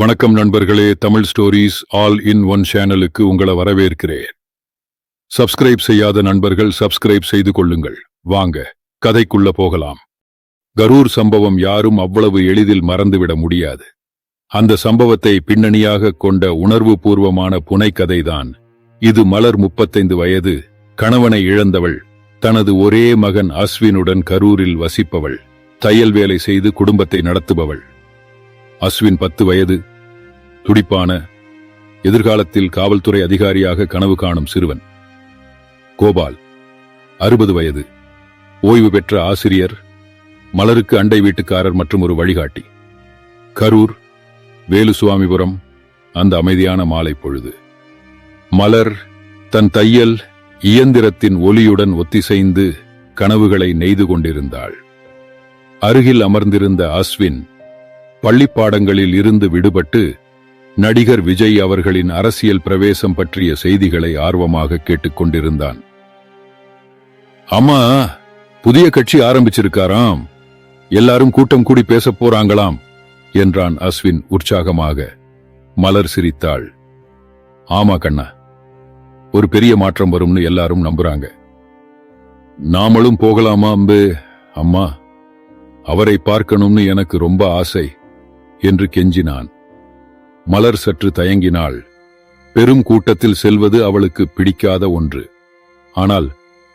வணக்கம் நண்பர்களே Tamil stories all in one சேனலுக்கு உங்களை வரவேற்கிறேன். சப்ஸ்கிரைப் செய்யாத நண்பர்கள் சப்ஸ்கிரைப் செய்து கொள்ளுங்கள். வாங்க கதைக்குள்ள போகலாம். கரூர் சம்பவம் யாரும் அவ்வளவு எளிதில் மறந்துவிட முடியாது. அந்த சம்பவத்தை பின்னணியாக கொண்ட உணர்வு பூர்வமான புனைக்கதைதான் இது மலர் முப்பத்தைந்து வயது கணவனை இழந்தவள் தனது ஒரே மகன் அஸ்வினுடன் கரூரில் வசிப்பவள் தையல் வேலை செய்து குடும்பத்தை நடத்துபவள். அஸ்வின் பத்து வயது துடிப்பான எதிர்காலத்தில் காவல்துறை அதிகாரியாக கனவு காணும் சிறுவன். கோபால் அறுபது வயது. ஓய்வு பெற்ற ஆசிரியர் மலருக்கு அண்டை வீட்டுக்காரர் மற்றும் ஒரு வழிகாட்டி. கரூர் வேலுசுவாமிபுரம் அந்த அமைதியான மாலை பொழுது. மலர் தன் தையல் இயந்திரத்தின் ஒலியுடன் ஒத்திசைந்து கனவுகளை நெய்து கொண்டிருந்தாள். அருகில் அமர்ந்திருந்த அஸ்வின் பள்ளிப்பாடங்களில் இருந்து விடுபட்டு நடிகர் விஜய் அவர்களின் அரசியல் பிரவேசம் பற்றிய செய்திகளை ஆர்வமாக கேட்டுக்கொண்டிருந்தான். அம்மா புதிய கட்சி ஆரம்பிச்சிருக்காராம். எல்லாரும் கூட்டம் கூடி பேசப் போறாங்களாம் என்றான் அஸ்வின் உற்சாகமாக. மலர் சிரித்தாள். ஆமா கண்ணா ஒரு பெரிய மாற்றம் வரும்னு எல்லாரும் நம்புறாங்க. நாமளும் போகலாமா அம்பு? அம்மா அவரை பார்க்கணும்னு எனக்கு ரொம்ப ஆசை என்று கெஞ்சினான். மலர் சற்று தயங்கினாள். பெரும் கூட்டத்தில் செல்வது அவளுக்கு பிடிக்காத ஒன்று. ஆனால்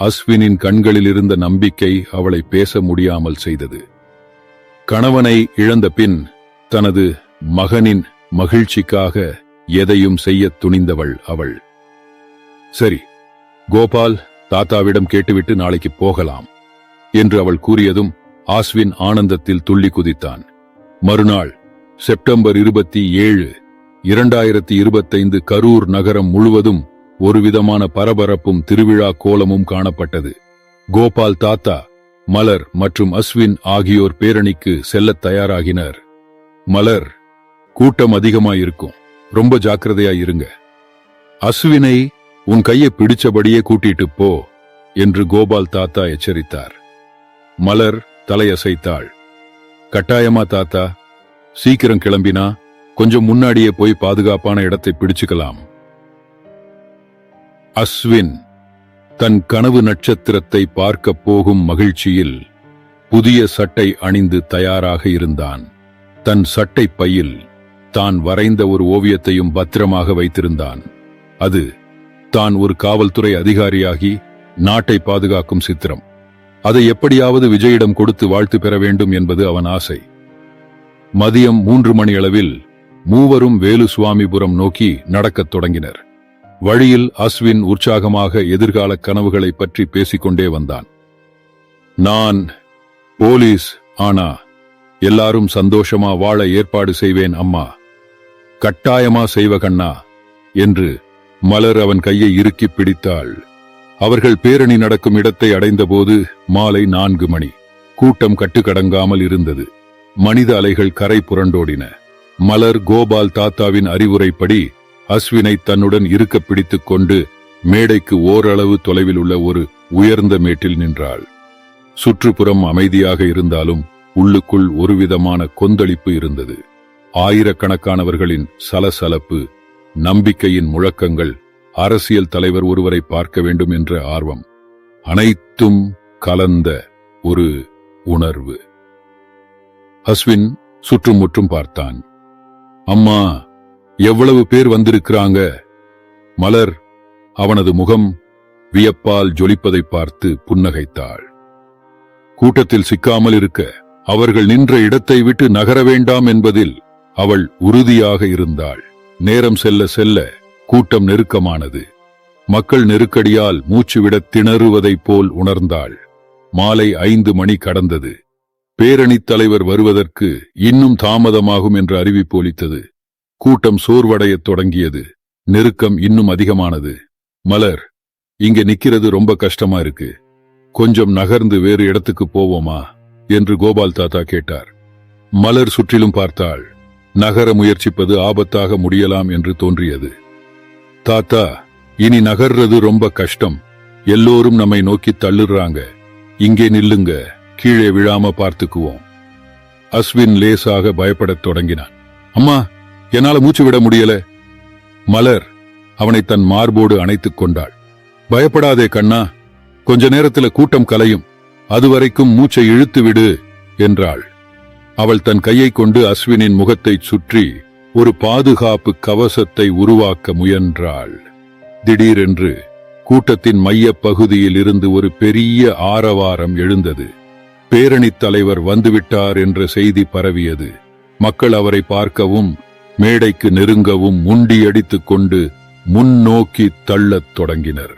அஸ்வினின் கண்களில் இருந்த நம்பிக்கை அவளை பேச முடியாமல் செய்தது. கணவனை இழந்த பின் தனது மகனின் மகிழ்ச்சிக்காக எதையும் செய்யத் துணிந்தவள் அவள். சரி கோபால் தாத்தாவிடம் கேட்டுவிட்டு நாளைக்கு போகலாம் என்று அவள் கூறியதும் ஆஸ்வின் ஆனந்தத்தில் துள்ளி குதித்தான். மறுநாள் செப்டம்பர் இருபத்தி ஏழு இரண்டாயிரத்தி இருபத்தைந்து கரூர் நகரம் முழுவதும் ஒருவிதமான பரபரப்பும் திருவிழா கோலமும் காணப்பட்டது. கோபால் தாத்தா மலர் மற்றும் அஸ்வின் ஆகியோர் பேரணிக்கு செல்ல தயாராகினர். மலர் கூட்டம் அதிகமாயிருக்கும். ரொம்ப ஜாக்கிரதையா இருங்க. அஸ்வினை உன் கையை பிடிச்சபடியே கூட்டிட்டு போ என்று கோபால் தாத்தா எச்சரித்தார். மலர் தலையசைத்தாள். கட்டாயமா தாத்தா சீக்கிரம் கிளம்பினா கொஞ்சம் முன்னாடியே போய் பாதுகாப்பான இடத்தை பிடிச்சுக்கலாம். அஸ்வின் தன் கனவு நட்சத்திரத்தை பார்க்க போகும் மகிழ்ச்சியில் புதிய சட்டை அணிந்து தயாராக இருந்தான். தன் சட்டை பையில் தான் வரைந்த ஒரு ஓவியத்தையும் பத்திரமாக வைத்திருந்தான். அது தான் ஒரு காவல்துறை அதிகாரியாகி நாட்டை பாதுகாக்கும் சித்திரம். அதை எப்படியாவது விஜயிடம் கொடுத்து வாழ்த்து பெற வேண்டும் என்பது அவன் ஆசை. மதியம் மூன்று மணி அளவில் மூவரும் வேலுசுவாமிபுரம் நோக்கி நடக்கத் தொடங்கினர். வழியில் அஸ்வின் உற்சாகமாக எதிர்கால கனவுகளை பற்றி பேசிக்கொண்டே வந்தான். நான் போலீஸ் ஆனா எல்லாரும் சந்தோஷமா வாழ ஏற்பாடு செய்வேன் அம்மா. கட்டாயமா செய்வ கண்ணா என்று மலர் அவன் கையை இறுக்கிப் பிடித்தாள். அவர்கள் பேரணி நடக்கும் இடத்தை அடைந்தபோது மாலை நான்கு மணி. கூட்டம் கட்டுக்கடங்காமல் இருந்தது. மனித அலைகள் கரை புரண்டோடின. மலர் கோபால் தாத்தாவின் அறிவுரைப்படி அஸ்வினை தன்னுடன் இருக்க பிடித்துக் கொண்டு மேடைக்கு ஓரளவு தொலைவில் உள்ள ஒரு உயர்ந்த மேட்டில் நின்றாள். சுற்றுப்புறம் அமைதியாக இருந்தாலும் உள்ளுக்குள் ஒருவிதமான கொந்தளிப்பு இருந்தது. ஆயிரக்கணக்கானவர்களின் சலசலப்பு நம்பிக்கையின் முழக்கங்கள் அரசியல் தலைவர் ஒருவரை பார்க்க வேண்டும் என்ற ஆர்வம் அனைத்தும் கலந்த ஒரு உணர்வு. அஸ்வின் சுற்றுமுற்றும் பார்த்தான். அம்மா எவ்வளவு பேர் வந்திருக்கிறாங்க? மலர் அவனது முகம் வியப்பால் ஜொலிப்பதை பார்த்து புன்னகைத்தாள். கூட்டத்தில் சிக்காமல் இருக்க அவர்கள் நின்ற இடத்தை விட்டு நகர வேண்டாம் என்பதில் அவள் உறுதியாக இருந்தாள். நேரம் செல்ல செல்ல கூட்டம் நெருக்கமானது. மக்கள் நெருக்கடியால் மூச்சுவிடத் திணறுவதைப் போல் உணர்ந்தாள். மாலை ஐந்து மணி கடந்தது. பேரணித் தலைவர் வருவதற்கு இன்னும் தாமதமாகும் என்ற அறிவிப்பு ஒலித்தது. கூட்டம் சோர்வடையத் தொடங்கியது. நெருக்கம் இன்னும் அதிகமானது. மலர் இங்க நிக்கிறது ரொம்ப கஷ்டமா இருக்கு. கொஞ்சம் நகர்ந்து வேறு இடத்துக்கு போவோமா? என்று கோபால் தாத்தா கேட்டார். மலர் சுற்றிலும் பார்த்தாள். நகர முயற்சிப்பது ஆபத்தாக முடியலாம் என்று தோன்றியது. தாத்தா இனி நகர்றது ரொம்ப கஷ்டம். எல்லோரும் நம்மை நோக்கி தள்ளுறாங்க. இங்கே நில்லுங்க. கீழே விழாம பார்த்துக்குவோம். அஸ்வின் லேசாக பயப்படத் தொடங்கினான். அம்மா என்னால மூச்சு விட முடியல. மலர் அவனை தன் மார்போடு அணைத்துக் கொண்டாள். பயப்படாதே கண்ணா கொஞ்ச நேரத்துல கூட்டம் கலையும். அதுவரைக்கும் மூச்சை இழுத்து விடு என்றாள். அவள் தன் கையை கொண்டு அஸ்வினின் முகத்தை சுற்றி ஒரு பாதுகாப்பு கவசத்தை உருவாக்க முயன்றாள். திடீரென்று கூட்டத்தின் மைய பகுதியில் இருந்து ஒரு பெரிய ஆரவாரம் எழுந்தது. பேரணித் தலைவர் வந்துவிட்டார் என்ற செய்தி பரவியது. மக்கள் அவரை பார்க்கவும் மேடைக்கு நெருங்கவும் முண்டியடித்துக் கொண்டு முன்னோக்கி தள்ளத் தொடங்கினர்.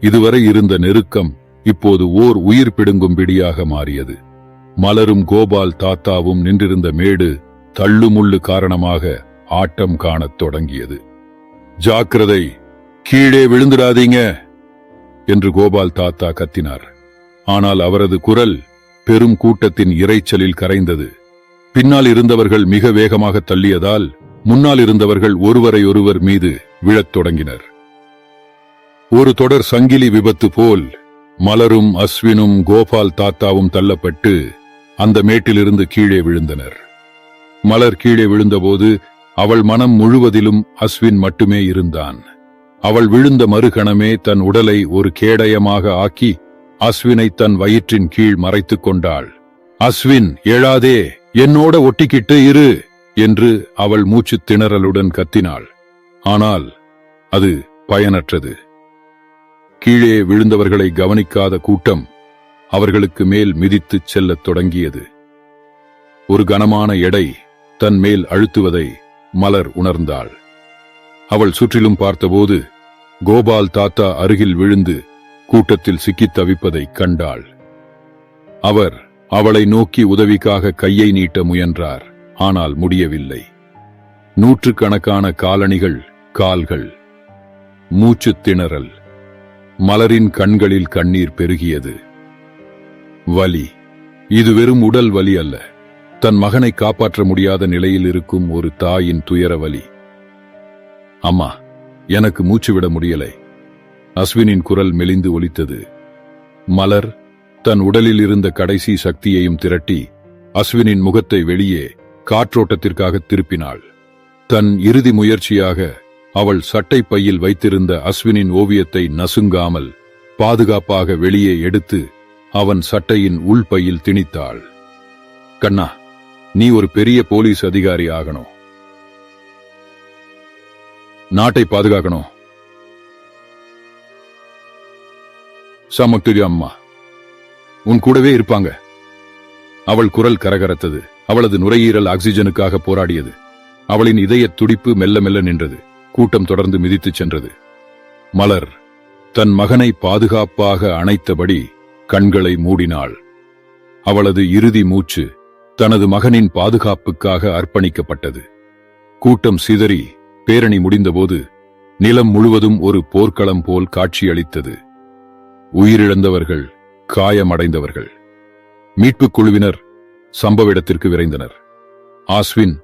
இதுவரை இருந்த நெருக்கம் இப்போது ஓர் உயிர் பிடுங்கும்பிடியாக மாறியது. மலரும் கோபால் தாத்தாவும் நின்றிருந்த மேடு தள்ளுமுள்ளு காரணமாக ஆட்டம் காணத் தொடங்கியது. ஜாக்கிரதை கீழே விழுந்துடாதீங்க! என்று கோபால் தாத்தா கத்தினார். ஆனால் அவரது குரல் பெரும் கூட்டத்தின் இரைச்சலில் கரைந்தது. பின்னால் இருந்தவர்கள் மிக வேகமாக தள்ளியதால் முன்னால் இருந்தவர்கள் ஒருவரை ஒருவர் மீது விழத் தொடங்கினர். ஒரு தொடர் சங்கிலி விபத்து போல் மலரும் அஸ்வினும் கோபால் தாத்தாவும் தள்ளப்பட்டு அந்த மேட்டிலிருந்து கீழே விழுந்தனர். மலர் கீழே விழுந்தபோது அவள் மனம் முழுவதிலும் அஸ்வின் மட்டுமே இருந்தான். அவள் விழுந்த மறுகணமே தன் உடலை ஒரு கேடயமாக ஆக்கி அஸ்வினை தன் வயிற்றின் கீழ் மறைத்துக் கொண்டாள். அஸ்வின் எழாதே என்னோட ஒட்டிக்கிட்டு இரு என்று அவள் மூச்சு திணறலுடன் கத்தினாள். ஆனால் அது பயனற்றது. கீழே விழுந்தவர்களை கவனிக்காத கூட்டம் அவர்களுக்கு மேல் மிதித்துச் செல்லத் தொடங்கியது. ஒரு கனமான எடை தன் மேல் அழுத்துவதை மலர் உணர்ந்தாள். அவள் சுற்றிலும் பார்த்தபோது கோபால் தாத்தா அருகில் விழுந்து கூட்டத்தில் சிக்கித் தவிப்பதைக் கண்டாள். அவர் அவளை நோக்கி உதவிக்காக கையை நீட்ட முயன்றார் ஆனால் முடியவில்லை. நூற்றுக்கணக்கான காலணிகள் கால்கள் மூச்சுத் திணறல் மலரின் கண்களில் கண்ணீர் பெருகியது. வலி. இது வெறும் உடல் வலி அல்ல. தன் மகனை காப்பாற்ற முடியாத நிலையில் இருக்கும் ஒரு தாயின் துயர வலி. அம்மா எனக்கு மூச்சு விட முடியலை. அஸ்வினின் குரல் மெலிந்து ஒலித்தது. மலர் தன் உடலில் இருந்த கடைசி சக்தியையும் திரட்டி அஸ்வினின் முகத்தை வெளியே காற்றோட்டத்திற்காக திருப்பினாள். தன் இறுதி முயற்சியாக அவள் சட்டை பையில் வைத்திருந்த அஸ்வினின் ஓவியத்தை நசுங்காமல் பாதுகாப்பாக வெளியே எடுத்து அவன் சட்டையின் உள்பையில் திணித்தாள். கண்ணா நீ ஒரு பெரிய போலீஸ் அதிகாரி ஆகணும். நாட்டை பாதுகாக்கணும். சமத்துரி அம்மா உன் கூடவே இருப்பாங்க. அவள் குரல் கரகரத்தது. அவளது நுரையீரல் ஆக்சிஜனுக்காக போராடியது. அவளின் இதய துடிப்பு மெல்ல மெல்ல நின்றது. கூட்டம் தொடர்ந்து மிதித்துச் சென்றது. மலர் தன் மகனை பாதுகாப்பாக அணைத்தபடி கண்களை மூடினாள். அவளது இறுதி மூச்சு தனது மகனின் பாதுகாப்புக்காக அர்ப்பணிக்கப்பட்டது. கூட்டம் சிதறி பேரணி முடிந்தபோது நிலம் முழுவதும் ஒரு போர்க்களம் போல் காட்சியளித்தது. உயிரிழந்தவர்கள் காயமடைந்தவர்கள். மீட்புக் குழுவினர் சம்பவ இடத்திற்கு விரைந்தனர். ஆஸ்வின்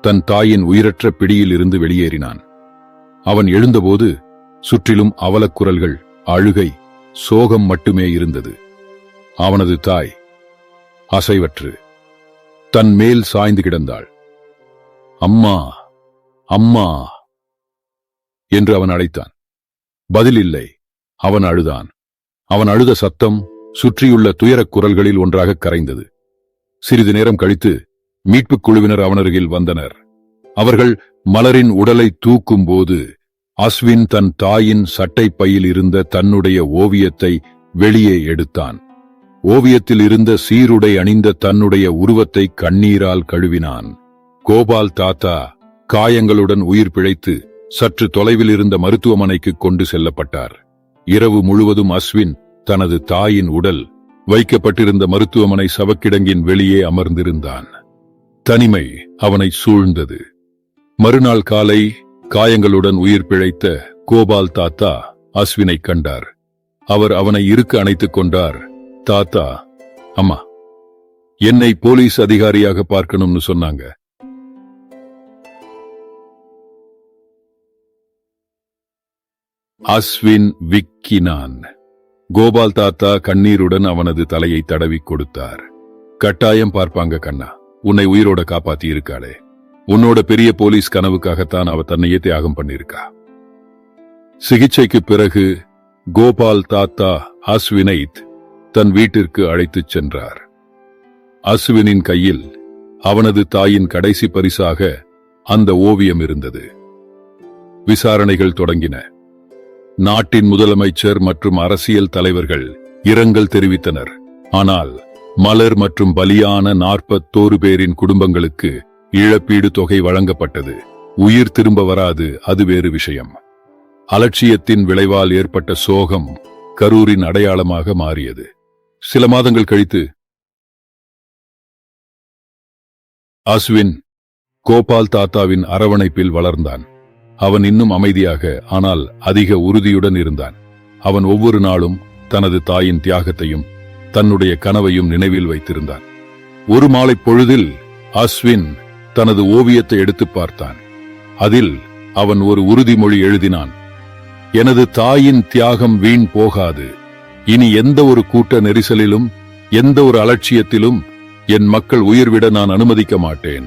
தன் தாயின் உயிரற்ற பிடியில் இருந்து வெளியேறினான். அவன் எழுந்தபோது சுற்றிலும் அவலக்குரல்கள் அழுகை சோகம் மட்டுமே இருந்தது. அவனது தாய் அசைவற்று தன் மேல் சாய்ந்து கிடந்தாள். அம்மா அம்மா என்று அவன் அழைத்தான். பதில் இல்லை அவன் அழுதான். அவன் அழுத சத்தம் சுற்றியுள்ள துயரக் குரல்களில் ஒன்றாக கரைந்தது. சிறிது நேரம் கழித்து மீட்புக் குழுவினர் அவனருகில் வந்தனர். அவர்கள் மலரின் உடலை தூக்கும்போது அஸ்வின் தன் தாயின் சட்டை பையில் இருந்த தன்னுடைய ஓவியத்தை வெளியே எடுத்தான். ஓவியத்தில் இருந்த சீருடை அணிந்த தன்னுடைய உருவத்தை கண்ணீரால் கழுவினான். கோபால் தாத்தா காயங்களுடன் உயிர் பிழைத்து சற்று தொலைவில் இருந்த மருத்துவமனைக்கு கொண்டு செல்லப்பட்டார். இரவு முழுவதும் அஸ்வின் தனது தாயின் உடல் வைக்கப்பட்டிருந்த மருத்துவமனை சவக்கிடங்கின் வெளியே அமர்ந்திருந்தான். தனிமை அவனை சூழ்ந்தது. மறுநாள் காலை காயங்களுடன் உயிர் பிழைத்த கோபால் தாத்தா அஸ்வினை கண்டார். அவர் அவனை இருக்க அணைத்துக் கொண்டார். தாத்தா அம்மா என்னை போலீஸ் அதிகாரியாக பார்க்கணும்னு சொன்னாங்க. அஸ்வின் விக்கினான். கோபால் தாத்தா கண்ணீருடன் அவனது தலையை தடவி கொடுத்தார். கட்டாயம் பார்ப்பாங்க கண்ணா உன்னை உயிரோட காப்பாத்தி இருக்காளே. உன்னோட பெரிய போலீஸ் கனவுக்காகத்தான் அவ தன்னையே தியாகம் பண்ணியிருக்கா சிகிச்சைக்கு பிறகு கோபால் தாத்தா அஸ்வினை தன் வீட்டிற்கு அழைத்துச் சென்றார். அஸ்வினின் கையில் அவனது தாயின் கடைசி பரிசாக அந்த ஓவியம் இருந்தது. விசாரணைகள் தொடங்கின. நாட்டின் முதலமைச்சர் மற்றும் அரசியல் தலைவர்கள் இரங்கல் தெரிவித்தனர். ஆனால் மலர் மற்றும் பலியான நாற்பத்தோரு பேரின் குடும்பங்களுக்கு இழப்பீடு தொகை வழங்கப்பட்டது. உயிர் திரும்ப வராது அது வேறு விஷயம். அலட்சியத்தின் விளைவால் ஏற்பட்ட சோகம் கரூரின் அடையாளமாக மாறியது. சில மாதங்கள் கழித்து அஸ்வின் கோபால் தாத்தாவின் அரவணைப்பில் வளர்ந்தான். அவன் இன்னும் அமைதியாக ஆனால் அதிக உறுதியுடன் இருந்தான். அவன் ஒவ்வொரு நாளும் தனது தாயின் தியாகத்தையும் தன்னுடைய கனவையும் நினைவில் வைத்திருந்தான். ஒரு மாலை பொழுதில் அஸ்வின் தனது ஓவியத்தை எடுத்து பார்த்தான். அதில் அவன் ஒரு உறுதிமொழி எழுதினான் எனது தாயின் தியாகம் வீண் போகாது. இனி எந்த ஒரு கூட்ட நெரிசலிலும் எந்த ஒரு அலட்சியத்திலும் என் மக்கள் உயிர்விட நான் அனுமதிக்க மாட்டேன்.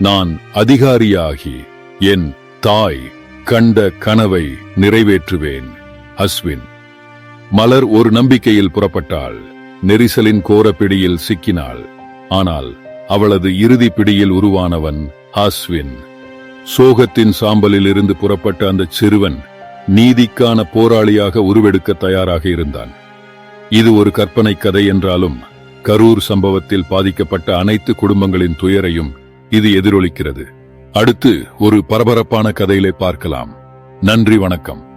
நான் அதிகாரியாகி என் தாய் கண்ட கனவை நிறைவேற்றுவேன் அஸ்வின் மலர் ஒரு நம்பிக்கையில் புறப்பட்டாள். நெரிசலின் கோர பிடியில் சிக்கினாள். ஆனால் அவளது இறுதி பிடியில் உருவானவன் அஸ்வின் சோகத்தின் சாம்பலில் இருந்து புறப்பட்ட அந்த சிறுவன் நீதிக்கான போராளியாக உருவெடுக்க தயாராக இருந்தான். இது ஒரு கற்பனை கதை என்றாலும் கரூர் சம்பவத்தில் பாதிக்கப்பட்ட அனைத்து குடும்பங்களின் துயரையும் இது எதிரொலிக்கிறது. அடுத்து ஒரு பரபரப்பான கதையிலே பார்க்கலாம். நன்றி வணக்கம்.